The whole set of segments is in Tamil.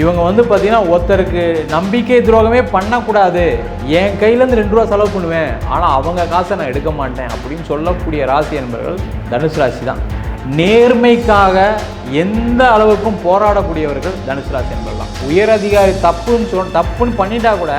இவங்க வந்து பார்த்தீங்கன்னா ஒருத்தருக்கு நம்பிக்கை துரோகமே பண்ணக்கூடாது. என் கையிலேருந்து ரெண்டு ரூபா செலவு பண்ணுவேன். ஆனால் அவங்க காசை நான் எடுக்க மாட்டேன் அப்படின்னு சொல்லக்கூடிய ராசி என்பவர்கள் தனுசு ராசி தான். நேர்மைக்காக எந்த அளவுக்கும் போராடக்கூடியவர்கள் தனுசு ராசி என்பவர்கள் தான். உயர் அதிகாரி தப்புன்னு சொல் தப்புன்னு பண்ணிட்டா கூட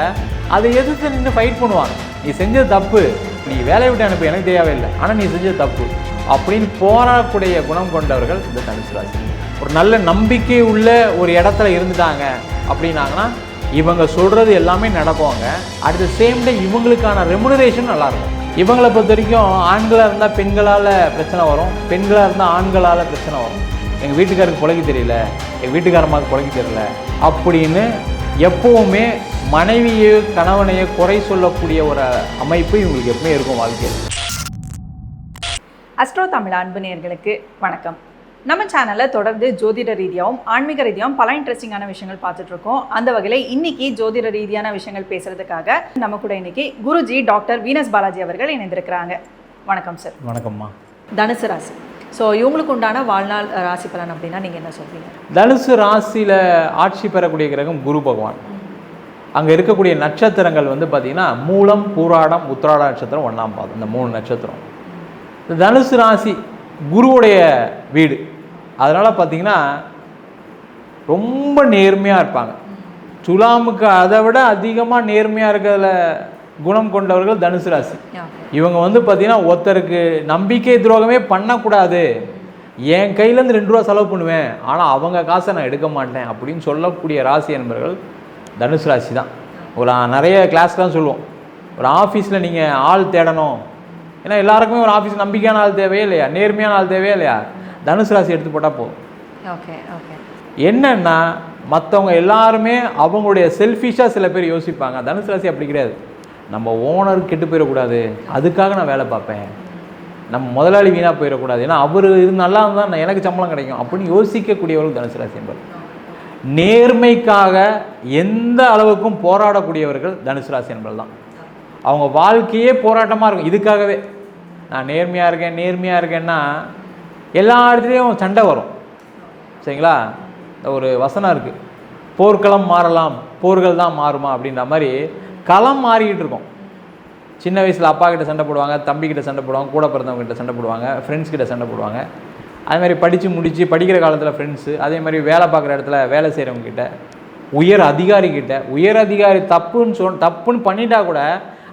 அதை எதிர்த்து நின்று ஃபைட் பண்ணுவாங்க. நீ செஞ்சது தப்பு. நீ வேலையை விட்டு அனுப்ப எனக்கு தேவையில்லை ஆனால் நீ செஞ்சது தப்பு. அப்படின்னு போராடக்கூடிய குணம் கொண்டவர்கள் இந்த தனுசு ராசி. ஒரு நல்ல நம்பிக்கை உள்ள ஒரு இடத்துல இருந்துட்டாங்க அப்படின்னாங்கன்னா இவங்க சொல்கிறது எல்லாமே நடக்குவாங்க அட் த சேம் டே இவங்களுக்கான ரெமுனரேஷன் நல்லாயிருக்கும் இவங்களை பொறுத்த வரைக்கும் ஆண்களாக இருந்தால் பெண்களால் பிரச்சனை வரும். பெண்களாக இருந்தால் ஆண்களால் பிரச்சனை வரும். எங்கள் வீட்டுக்காருக்கு பிழைக்க தெரியல. எங்கள் வீட்டுக்காரமாக பிழைக்க தெரியல. அப்படின்னு எப்போவுமே மனைவியை கணவனையோ குறை சொல்லக்கூடிய ஒரு அமைப்பு இவங்களுக்கு எப்பவுமே இருக்கும் வாழ்க்கையில். அஸ்ட்ரோ தமிழ் அன்பு நேர்களுக்கு வணக்கம். நம்ம சேனலில் தொடர்ந்து ஜோதிட ரீதியாகவும் ஆன்மீக ரீதியாகவும் பல இன்ட்ரெஸ்டிங்கான விஷயங்கள் பார்த்துட்டு இருக்கோம் அந்த வகையில் இன்னைக்கு ஜோதிட ரீதியான விஷயங்கள் பேசுறதுக்காக நம்ம கூட இன்னைக்கு குருஜி டாக்டர் வீனஸ் பாலாஜி அவர்கள் இணைந்திருக்கிறாங்க. வணக்கம் சார் வணக்கம்மா. தனுசு ராசி. ஸோ இவங்களுக்கு உண்டான வாழ்நாள் ராசி பலன் அப்படின்னா நீங்கள் என்ன சொல்றீங்க? தனுசு ராசியில் ஆட்சி பெறக்கூடிய கிரகம் குரு பகவான். அங்கே இருக்கக்கூடிய நட்சத்திரங்கள் வந்து பார்த்திங்கன்னா மூலம் பூராடம் உத்திராட நட்சத்திரம் ஒன்றாம் பாதம். இந்த மூணு நட்சத்திரம். இந்த தனுசு ராசி குருவுடைய வீடு. அதனால் பார்த்தீங்கன்னா ரொம்ப நேர்மையாக இருப்பாங்க. துலாமுக்கு அதை விட அதிகமாக நேர்மையாக இருக்கிறதுல குணம் கொண்டவர்கள் தனுசு ராசி. இவங்க வந்து பார்த்தீங்கன்னா ஒருத்தருக்கு நம்பிக்கை துரோகமே பண்ணக்கூடாது. என் கையிலேருந்து ரெண்டு ரூபா செலவு பண்ணுவேன். ஆனால் அவங்க காசை நான் எடுக்க மாட்டேன் அப்படின்னு சொல்லக்கூடிய ராசி என்பவர்கள் தனுசு ராசி தான். ஒரு நிறைய கிளாஸ்லாம் சொல்லுவோம். ஒரு ஆஃபீஸில் நீங்கள் ஆள் தேடணும். ஏன்னா எல்லாருக்குமே ஒரு ஆஃபீஸ் நம்பிக்கையான ஆள் தேவையே இல்லையா? நேர்மையான ஆள் தேவையே இல்லையா? தனுசு ராசி எடுத்து போட்டால் போதும். ஓகே ஓகே என்னன்னா மற்றவங்க எல்லாருமே அவங்களுடைய செல்ஃபிஷாக சில பேர் யோசிப்பாங்க. தனுசு ராசி அப்படி கிடையாது. நம்ம ஓனர் கெட்டு போயிடக்கூடாது. அதுக்காக நான் வேலை பார்ப்பேன். நம்ம முதலாளி வீணாக போயிடக்கூடாது. ஏன்னா அவர் இது நல்லா இருந்தால் எனக்கு சம்பளம் கிடைக்கும். அப்படின்னு யோசிக்கக்கூடியவர்கள் தனுசு ராசி என்பது நேர்மைக்காக எந்த அளவுக்கும் போராடக்கூடியவர்கள் தனுசு ராசி என்பது தான். அவங்க வாழ்க்கையே போராட்டமாக இருக்கும். இதுக்காகவே. நான் நேர்மையாக இருக்கேன் நேர்மையாக இருக்கேன்னா எல்லா இடத்துலையும் சண்டை வரும். சரிங்களா? ஒரு வசனம் இருக்குது போர்க்களம் மாறலாம் போர்கள் தான் மாறுமா அப்படின்ற மாதிரி களம் மாறிக்கிட்டு இருக்கும். சின்ன வயசில் அப்பா கிட்ட சண்டை போடுவாங்க தம்பி கிட்ட சண்டை போடுவாங்க கூட பிறந்தவங்க கிட்ட சண்டை போடுவாங்க ஃப்ரெண்ட்ஸ் கிட்ட சண்டை போடுவாங்க. அதே மாதிரி படித்து முடித்து படிக்கிற காலத்தில் ஃப்ரெண்ட்ஸு அதே மாதிரி வேலை பார்க்குற இடத்துல வேலை செய்கிறவங்கக்கிட்ட உயர் அதிகாரிக்கிட்ட உயர் அதிகாரி தப்புன்னு சொல் தப்புன்னு பண்ணிட்டா கூட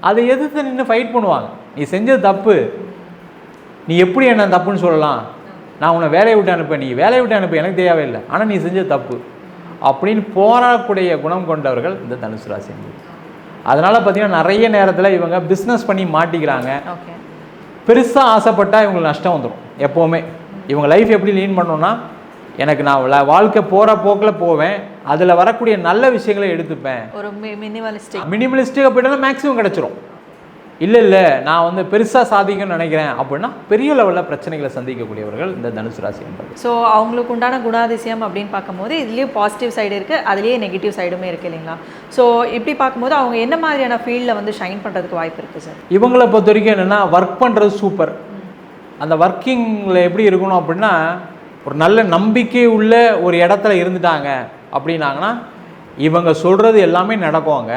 அதை எதிர்த்து நின்று ஃபைட் பண்ணுவாங்க. நீ செஞ்சது தப்பு. நீ எப்படி என்ன தப்புன்னு சொல்லலாம்? நான் உன்னை வேலையை விட்டு அனுப்ப நீ வேலையை விட்டு அனுப்ப எனக்கு தேவையில்லை ஆனால் நீ செஞ்சது தப்பு. அப்படின்னு போராடக்கூடிய குணம் கொண்டவர்கள் இந்த தனுசு ராசி அதனால் பார்த்தீங்கன்னா நிறைய நேரத்தில் இவங்க பிஸ்னஸ் பண்ணி மாட்டிக்கிறாங்க. பெருசாக ஆசைப்பட்டால் இவங்களுக்கு நஷ்டம் வந்துடும் எப்போவுமே. இவங்க லைஃப் எப்படி லீன் பண்ணணும்னா எனக்கு நான் வாழ்க்கை போகிற போக்கில் போவேன். அதில் வரக்கூடிய நல்ல விஷயங்களை எடுத்துப்பேன். ஒரு மினிமலிஸ்டிக் மினிமலிஸ்டிக்காக போயிட்டாலும் மேக்ஸிமம் கிடச்சிரும். இல்லை இல்லை நான் வந்து பெருசாக சாதிக்கணும்னு நினைக்கிறேன் அப்படின்னா பெரிய லெவலில் பிரச்சனைகளை சந்திக்கக்கூடியவர்கள் இந்த தனுசு ராசி என்பது ஸோ அவங்களுக்கு உண்டான குணாதிசயம் அப்படின்னு பார்க்கும்போது இதுலேயும் பாசிட்டிவ் சைடு இருக்குது அதுலேயே நெகட்டிவ் சைடுமே இருக்குது இல்லைங்களா? ஸோ இப்படி பார்க்கும்போது அவங்க என்ன மாதிரியான ஃபீல்டில் வந்து ஷைன் பண்ணுறதுக்கு வாய்ப்பு இருக்குது சார் இவங்களை பொறுத்த வரைக்கும் என்னென்னா ஒர்க் பண்ணுறது சூப்பர் அந்த ஒர்க்கிங்கில் எப்படி இருக்கணும் அப்படின்னா ஒரு நல்ல நம்பிக்கை உள்ள ஒரு இடத்துல இருந்துட்டாங்க அப்படின்னாங்கன்னா இவங்க சொல்கிறது எல்லாமே நடக்குவாங்க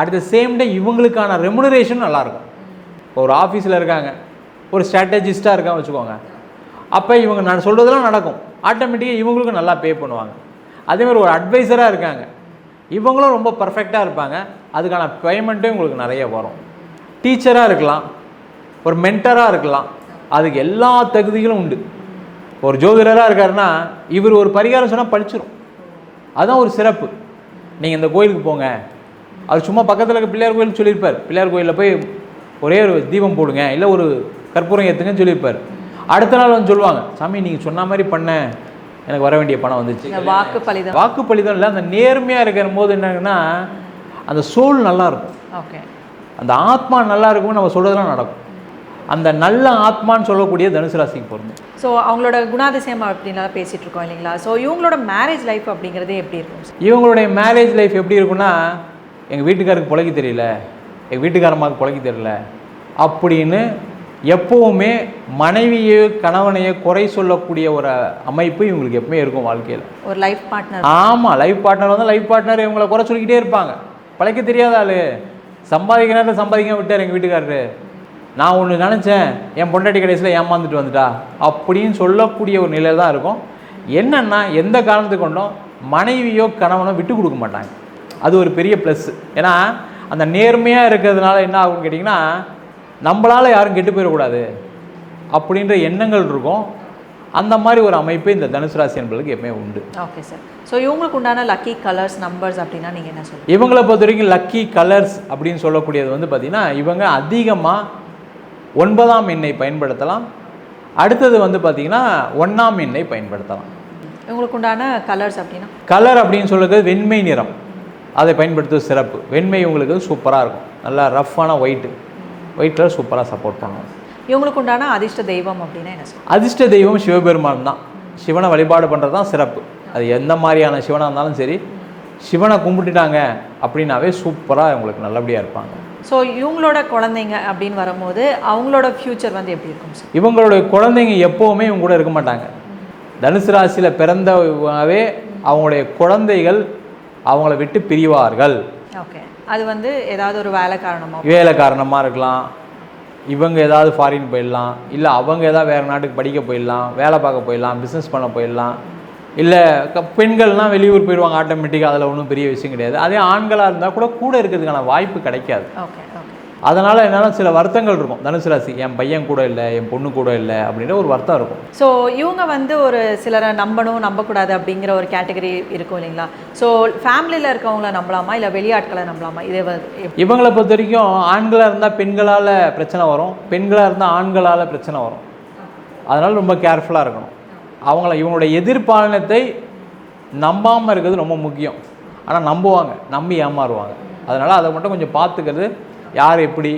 அட் த சேம் டைம் இவங்களுக்கான ரெமுனரேஷன் நல்லாயிருக்கும். ஒரு ஆஃபீஸில் இருக்காங்க ஒரு ஸ்ட்ராட்டஜிஸ்ட்டாக இருக்காங்க வச்சுக்கோங்க. அப்போ இவங்க நான் சொல்கிறதெல்லாம் நடக்கும். ஆட்டோமேட்டிக்காக இவங்களுக்கும் நல்லா பே பண்ணுவாங்க. அதேமாதிரி ஒரு அட்வைசராக இருக்காங்க. இவங்களும் ரொம்ப பர்ஃபெக்டாக இருப்பாங்க. அதுக்கான பேமெண்ட்டும் உங்களுக்கு நிறைய வரும். டீச்சராக இருக்கலாம். ஒரு மென்டராக இருக்கலாம். அதுக்கு எல்லா தகுதிகளும் உண்டு. ஒரு ஜோதிடராக இருக்காருன்னா இவர் ஒரு பரிகாரம் சொன்னால் படிச்சிடும் அதுதான் ஒரு சிறப்பு. நீங்கள் இந்த கோயிலுக்கு போங்க. அவர் சும்மா பக்கத்தில் இருக்க பிள்ளையார் கோயில் சொல்லியிருப்பார். பிள்ளையார் கோயிலில் போய் ஒரே ஒரு தீபம் போடுங்க இல்லை ஒரு கற்பூரம் ஏற்றுங்கன்னு சொல்லியிருப்பார். அடுத்த நாள் வந்து சொல்லுவாங்க சாமி நீங்கள் சொன்ன மாதிரி பண்ண. எனக்கு வர வேண்டிய பணம் வந்துச்சு. வாக்கு பலிதம். வாக்கு பலிதம் இல்லை அந்த நேர்மையாக இருக்கிற போது என்னன்னா அந்த சோல் நல்லா இருக்கும் ஓகே. அந்த ஆத்மா நல்லா இருக்கும்னு நம்ம சொல்கிறதெல்லாம் நடக்கும். அந்த நல்ல ஆத்மான்னு சொல்லக்கூடிய தனுசு ராசிக்கு பொருந்தும் ஸோ அவங்களோட குணாதிசயம் அப்படின்லாம் பேசிகிட்டு இருக்கோம் இல்லைங்களா? ஸோ இவங்களோட மேரேஜ் லைஃப் அப்படிங்கிறதே எப்படி இருக்கும்? இவங்களுடைய மேரேஜ் லைஃப் எப்படி இருக்குன்னா எங்கள் வீட்டுக்காருக்கு பிழைக்க தெரியல எங்கள் வீட்டுக்காரம்மாவுக்கு பிழைக்க தெரியல அப்படின்னு எப்போவுமே மனைவியோ கணவனையோ குறை சொல்லக்கூடிய ஒரு அமைப்பு இவங்களுக்கு எப்பவுமே இருக்கும் வாழ்க்கையில். ஒரு லைஃப் பார்ட்னர் ஆமாம் லைஃப் பார்ட்னர் வந்து லைஃப் பார்ட்னர் இவங்களை குறை சொல்லிக்கிட்டே இருப்பாங்க. பழைக்க தெரியாத ஆளு. சம்பாதிக்க நேரத்தில் சம்பாதிக்க விட்டார் எங்கள் வீட்டுக்காரரு. நான் ஒன்று நினச்சேன் என் பொண்டாட்டி கடைசியில் ஏமாந்துட்டு வந்துட்டா அப்படின்னு சொல்லக்கூடிய ஒரு நிலை தான் இருக்கும். என்னன்னா எந்த காரணத்துக்கு கொண்டும் மனைவியோ கணவனோ விட்டு கொடுக்க மாட்டாங்க. அது ஒரு பெரிய ப்ளஸ் ஏன்னா அந்த நேர்மையாக இருக்கிறதுனால என்ன ஆகும்னு கேட்டிங்கன்னா நம்மளால் யாரும் கெட்டு போயிடக்கூடாது அப்படின்ற எண்ணங்கள் இருக்கும். அந்த மாதிரி ஒரு அமைப்பு இந்த தனுசு ராசி என்பதுக்கு எப்பவுமே உண்டு. ஓகே சார் ஸோ இவங்களுக்கு உண்டான லக்கி கலர்ஸ் நம்பர்ஸ் அப்படின்னா நீங்கள் என்ன சொல்லுங்கள் இவங்களை பொறுத்த வரைக்கும் லக்கி கலர்ஸ் அப்படின்னு சொல்லக்கூடியது வந்து பார்த்திங்கன்னா இவங்க அதிகமாக ஒன்பதாம் எண்ணெய் பயன்படுத்தலாம். அடுத்தது வந்து பார்த்திங்கன்னா ஒன்றாம் எண்ணெய் பயன்படுத்தலாம். இவங்களுக்கு உண்டான கலர்ஸ் அப்படின்னா? கலர் அப்படின்னு சொல்லுறது வெண்மை நிறம். அதை பயன்படுத்துவது சிறப்பு. வெண்மை உங்களுக்கு சூப்பராக இருக்கும். நல்லா ரஃப்பான ஒயிட்டு ஒயிட் கலர் சூப்பராக சப்போர்ட் பண்ணுவோம் இவங்களுக்கு உண்டான அதிர்ஷ்ட தெய்வம் அப்படின்னா என்ன சொல்லுங்கள் அதிர்ஷ்ட தெய்வம் சிவபெருமான் தான். சிவனை வழிபாடு பண்ணுறது தான் சிறப்பு. அது எந்த மாதிரியான சிவனாக இருந்தாலும் சரி சிவனை கும்பிட்டுட்டாங்க அப்படின்னாவே சூப்பராக உங்களுக்கு நல்லபடியாக இருப்பாங்க. ஸோ இவங்களோட குழந்தைங்க அப்படின்னு வரும்போது அவங்களோட ஃப்யூச்சர் வந்து எப்படி இருக்கும் சார் இவங்களுடைய குழந்தைங்க எப்போவுமே இவங்க கூட இருக்க மாட்டாங்க. தனுசு ராசியில் பிறந்தவே அவங்களுடைய குழந்தைகள் அவங்கள விட்டு பிரிவார்கள். ஓகே அது வந்து ஏதாவது ஒரு வேலை காரணமா? வேலை காரணமாக இருக்கலாம். இவங்க ஏதாவது ஃபாரின் போயிடலாம். இல்லை அவங்க ஏதாவது வேறு நாட்டுக்கு படிக்க போயிடலாம் வேலை பார்க்க போயிடலாம் பிஸ்னஸ் பண்ண போயிடலாம். இல்லை பெண்கள்லாம் வெளியூர் போயிடுவாங்க ஆட்டோமேட்டிக்காக அதில் ஒன்றும் பெரிய விஷயம் கிடையாது. அதே ஆண்களாக இருந்தால் கூட கூட இருக்கிறதுக்கான வாய்ப்பு கிடைக்காது. ஓகே அதனால் என்னன்னா சில வருத்தங்கள் இருக்கும். தனுசு ராசி என் பையன் கூட இல்லை என் பொண்ணு கூட இல்லை அப்படின்ற ஒரு வருத்தம் இருக்கும். ஸோ இவங்க வந்து ஒரு சிலரை நம்பணும் நம்பக்கூடாது அப்படிங்கிற ஒரு கேட்டகரி இருக்கும் இல்லைங்களா? ஸோ ஃபேமிலியில் இருக்கவங்கள நம்பலாமா? இல்லை வெளியாட்களை நம்பலாமா? இதே? இவங்களை பொறுத்த வரைக்கும் ஆண்களாக இருந்தால் பெண்களால் பிரச்சனை வரும். பெண்களாக இருந்தால் ஆண்களால் பிரச்சனை வரும். அதனால் ரொம்ப கேர்ஃபுல்லாக இருக்கணும். அவங்கள இவங்களுடைய எதிர்பாலனத்தை நம்பாமல் இருக்கிறது ரொம்ப முக்கியம். ஆனால் நம்புவாங்க. நம்பி ஏமாறுவாங்க. அதனால் அதை மட்டும் கொஞ்சம் பார்த்துக்கிறது யார் எப்படி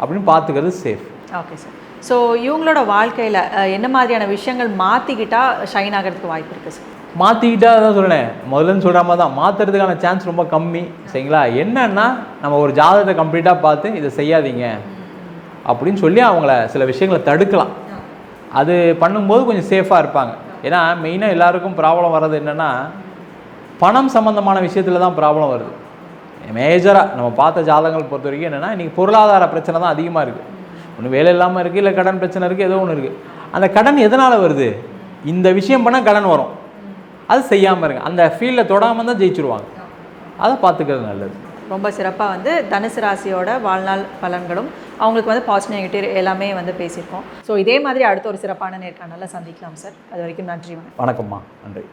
அப்படின்னு பார்த்துக்கிறது சேஃப் ஓகே சார் ஸோ இவங்களோட வாழ்க்கையில் என்ன மாதிரியான விஷயங்கள் மாற்றிக்கிட்டா ஷைன் ஆகிறதுக்கு வாய்ப்பு இருக்குது சார் மாற்றிக்கிட்டா தான் சொல்கிறேன் முதல்லன்னு சொல்கிற மாதிரி தான். மாற்றுறதுக்கான சான்ஸ் ரொம்ப கம்மி. சரிங்களா? என்னன்னா நம்ம ஒரு ஜாதகத்தை கம்ப்ளீட்டாக பார்த்து இதை செய்யாதீங்க. அப்படின்னு சொல்லி அவங்கள சில விஷயங்களை தடுக்கலாம். அது பண்ணும்போது கொஞ்சம் சேஃபாக இருப்பாங்க. ஏன்னா மெயினாக எல்லாருக்கும் ப்ராப்ளம் வர்றது என்னென்னா பணம் சம்மந்தமான விஷயத்தில் தான் ப்ராப்ளம் வருது. மேஜராக நம்ம பார்த்த ஜாதகங்கள் பொறுத்த வரைக்கும் என்னென்னா இன்றைக்கி பொருளாதார பிரச்சனை தான் அதிகமாக இருக்குது ஒன்று வேலை இல்லாமல் இருக்குது இல்லை கடன் பிரச்சனை இருக்குது ஏதோ ஒன்று இருக்குது அந்த கடன் எதனால் வருது? இந்த விஷயம் பண்ணால் கடன் வரும். அது செய்யாமல் இருங்க. அந்த ஃபீல்டில் தொடாமல் தான் ஜெயிச்சிருவாங்க. அதை பார்த்துக்கிறது நல்லது. ரொம்ப சிறப்பாக வந்து தனுசு ராசியோட வாழ்நாள் பலன்களும் அவங்களுக்கு வந்து பாசிட்டிவ் நெகட்டிவ் எல்லாமே வந்து பேசியிருக்கோம். ஸோ இதே மாதிரி அடுத்த ஒரு சிறப்பான நேர்காணலில் சந்திக்கலாம் சார் அது வரைக்கும் நன்றி வணக்கம். வணக்கம்மா. நன்றி.